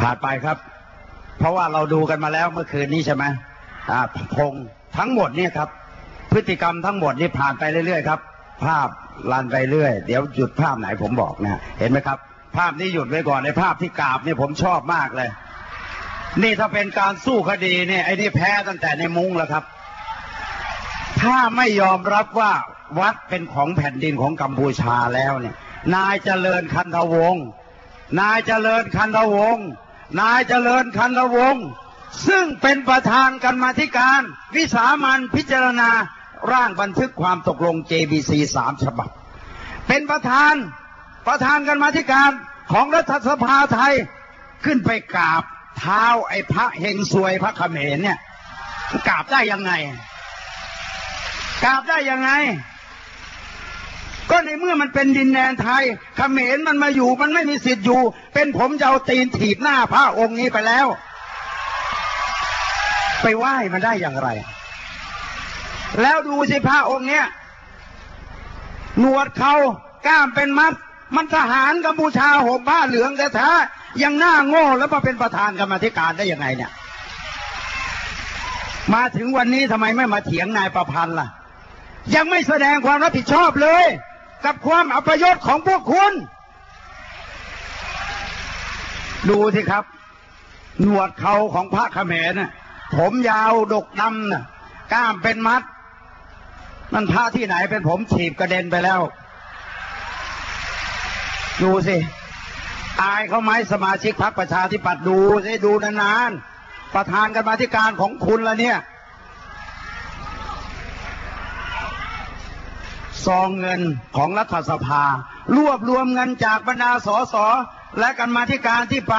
ผ่านไปครับ เพราะว่าเราดูกันมาแล้วเมื่อคืนนี้ใช่ไหมอ่าพงทั้งหมดเนี่ยครับ พฤติกรรมทั้งหมดนี่ผ่านไปเรื่อยๆครับ ภาพลันไปเรื่อย เดี๋ยวหยุดภาพไหนผมบอกนะเห็นไหมครับ ภาพนี้หยุดไว้ก่อนในภาพที่กราบเนี่ยผมชอบมากเลย นี่ถ้าเป็นการสู้คดีเนี่ยไอ้นี่แพ้ตั้งแต่ในมุ้งแล้วครับ ถ้าไม่ยอมรับว่าวัดเป็นของแผ่นดินของกัมพูชาแล้วเนี่ย นายเจริญคันธวงศ์นายเจริญคันธวงศ์ นายเจริญคันธวงศ์ซึ่งเป็นประธานกันมาธิการ วิสามันพิจารณาร่างบันทึกความตกลง JBC สามฉบับ เป็นประธานประธานกันมาธิการของรัฐสภาไทยขึ้นไปกราบเท้าไอ้พระเฮงซวยพระเขมรเนี่ยกราบได้ยังไงกราบได้ยังไง ก็ในเมื่อมันเป็นดินแดนไทยเขมรมันมาอยู่มันไม่มีสิทธิ์อยู่ เป็นผมจะเอาตีนถีบหน้าพระองค์นี้ไปแล้ว ไปไหว้มันได้อย่างไร แล้วดูสิพระองค์เนี้ยหนวดเขากล้ามเป็นมัด มันทหารกัมพูชาห่มผ้าเหลืองแท้ๆยังหน้าโง่แล้วมาเป็นประธานกรรมธิการได้ยังไงเนี่ย มาถึงวันนี้ทำไมไม่มาเถียงนายประพันธ์ล่ะ ยังไม่แสดงความรับผิดชอบเลย กับความอัปยศของพวกคุณ ดูสิครับ หนวดเขาของพระเขมรน่ะผมยาวดกดำน่ะกล้ามเป็นมัด มันพระที่ไหนเป็นผมฉีบกระเด็นไปแล้ว ดูสิ อายเขาไหมสมาชิกพรรคประชาธิปัตย์ดูสิดูนานๆประธานกันมาธิการของคุณละเนี่ย ซองเงินของรัฐสภา รวบรวมเงินจากบรรดาสสและกันมาธิการที่ไป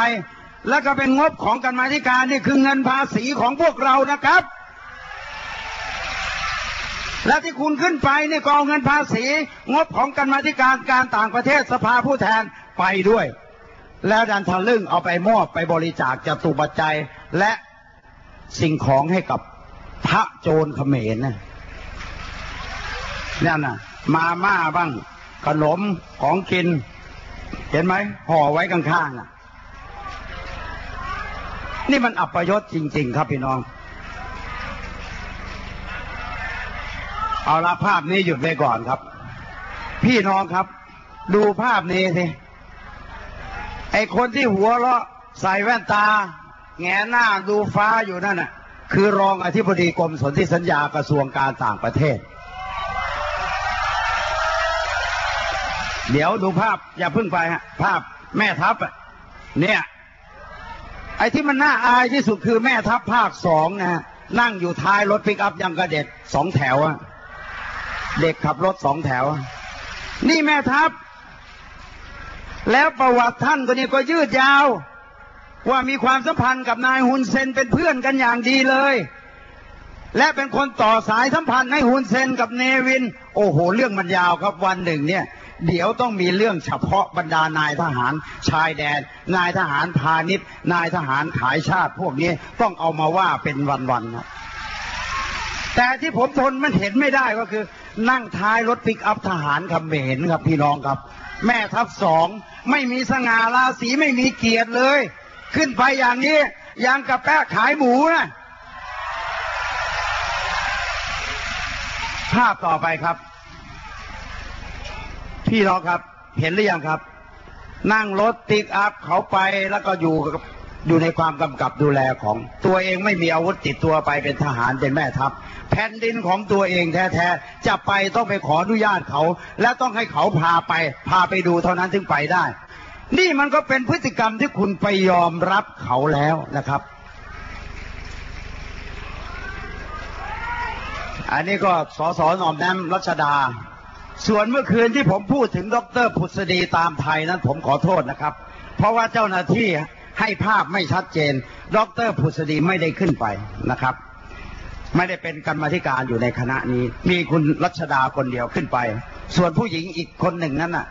แล้วก็เป็นงบของกันมาธิการนี่คือเงินภาษีของพวกเรานะครับ และที่คุณขึ้นไปนี่ก็เอาเงินภาษี งบของกันมาธิการการต่างประเทศสภาผู้แทนไปด้วย แล้วดันทะลึ่งเอาไปมอบไปบริจาคจตุปัจจัยและสิ่งของให้กับพระโจรเขมรนะนั่นน่ะ มาม่าบ้าง ขนมของกิน เห็นไหมห่อไว้ข้างๆอะ นี่มันอัปยศจริง ๆ ครับพี่น้อง เอาละภาพนี้หยุดไว้ก่อนครับ พี่น้องครับ ดูภาพนี้สิไอคนที่หัวเราะใส่แว่นตา แงหน้าดูฟ้าอยู่นั่นน่ะ คือรองอธิบดีกรมสนธิสัญญากระทรวงการต่างประเทศ เดี๋ยวดูภาพอย่าเพิ่งไปฮะ ภาพแม่ทัพเนี่ย ไอ้ที่มันน่าอายที่สุดคือแม่ทัพภาคสองนะฮะนั่งอยู่ท้ายรถปิกอัพยังกระเด็กสองแถวอะเด็กขับรถสองแถว นี่แม่ทัพ แล้วประวัติท่านตัวนี้ก็ยืดยาว ว่ามีความสัมพันธ์กับนายฮุนเซนเป็นเพื่อนกันอย่างดีเลย และเป็นคนต่อสายสัมพันธ์ให้ฮุนเซนกับเนวิน โอ้โห เรื่องมันยาวครับวันหนึ่งเนี่ย เดี๋ยวต้องมีเรื่องเฉพาะบรรดานายทหารชายแดน นายทหารพาณิชย์ นายทหารขายชาติ พวกนี้ต้องเอามาว่าเป็นวันๆครับแต่ที่ผมทนมันเห็นไม่ได้ก็คือ นั่งท้ายรถปิกอัพทหารเขมรครับพี่น้องครับ แม่ทัพสองไม่มีสง่าราศีไม่มีเกียรติเลย ขึ้นไปอย่างนี้อย่างกับแปะขายหมูนะภาพต่อไปครับ พี่น้องครับ เห็นหรือยังครับ นั่งรถปิกอัพเขาไปแล้วก็อยู่กับอยู่ในความกำกับดูแลของตัวเองไม่มีอาวุธติดตัวไปเป็นทหารเป็นแม่ทัพ แผ่นดินของตัวเองแท้ๆจะไปต้องไปขออนุญาตเขา และต้องให้เขาพาไป พาไปดูเท่านั้นถึงไปได้ นี่มันก็เป็นพฤติกรรมที่คุณไปยอมรับเขาแล้วนะครับ อันนี้ก็สสหนอมแนมรัชดา ส่วนเมื่อคืนที่ผมพูดถึงดรผุษดีตามไทยนั้นผมขอโทษนะครับ เพราะว่าเจ้าหน้าที่ให้ภาพไม่ชัดเจน ดรผุษดีไม่ได้ขึ้นไปนะครับ ไม่ได้เป็นกรรมธิการอยู่ในคณะนี้ มีคุณรัชดาคนเดียวขึ้นไป ส่วนผู้หญิงอีกคนหนึ่งนั้นน่ะ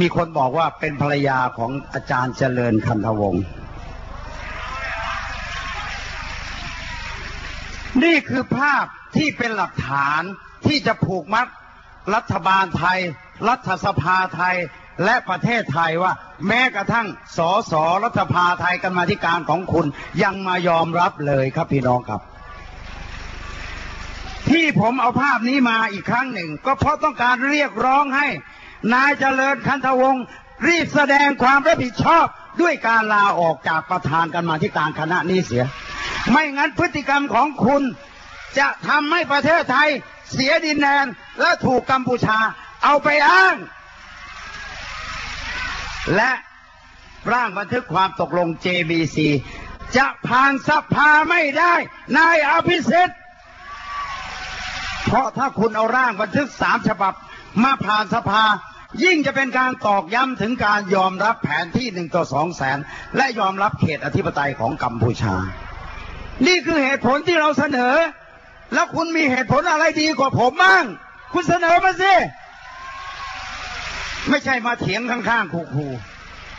มีคนบอกว่าเป็นภรรยาของอาจารย์เจริญคันธวงศ์นี่คือภาพที่เป็นหลักฐานที่จะผูกมัด รัฐบาลไทย รัฐสภาไทยและประเทศไทยว่า แม้กระทั่งสสรัฐภาไทยกันมาธิการของคุณ ยังมายอมรับเลยครับพี่น้องครับ ที่ผมเอาภาพนี้มาอีกครั้งหนึ่ง ก็เพราะต้องการเรียกร้องให้ นายเจริญคันธวงศ์รีบแสดงความรับผิดชอบด้วยการลาออกจากประธานกันมาธิการคณะนี้เสีย ไม่งั้นพฤติกรรมของคุณจะทำให้ประเทศไทย เสียดินแดนและถูกกัมพูชาเอาไปอ้าง และร่างบันทึกความตกลง JBC จะผ่านสภาไม่ได้ นายอภิสิทธิ์เพราะถ้าคุณเอาร่างบันทึกสามฉบับมาผ่านสภา ยิ่งจะเป็นการตอกย้ำถึงการยอมรับแผนที่หนึ่งต่อสองแสน และยอมรับเขตอธิปไตยของกัมพูชา นี่คือเหตุผลที่เราเสนอ แล้วคุณมีเหตุผลอะไรดีกว่าผมบ้างคุณเสนอมาสิ ไม่ใช่มาเถียงข้างๆคู่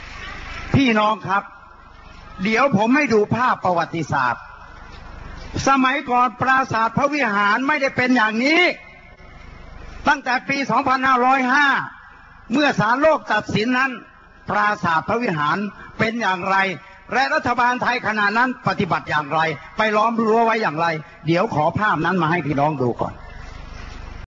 ๆพี่น้องครับ เดี๋ยวผมให้ดูภาพประวัติศาสตร์ สมัยก่อนปราสาทพระวิหารไม่ได้เป็นอย่างนี้ ตั้งแต่ปี 2505 เมื่อศาลโลกตัดสินนั้น ปราสาทพระวิหารเป็นอย่างไร และรัฐบาลไทยขณะนั้นปฏิบัติอย่างไร ไปล้อมรั้วไว้อย่างไร เดี๋ยวขอภาพนั้นมาให้พี่น้องดูก่อน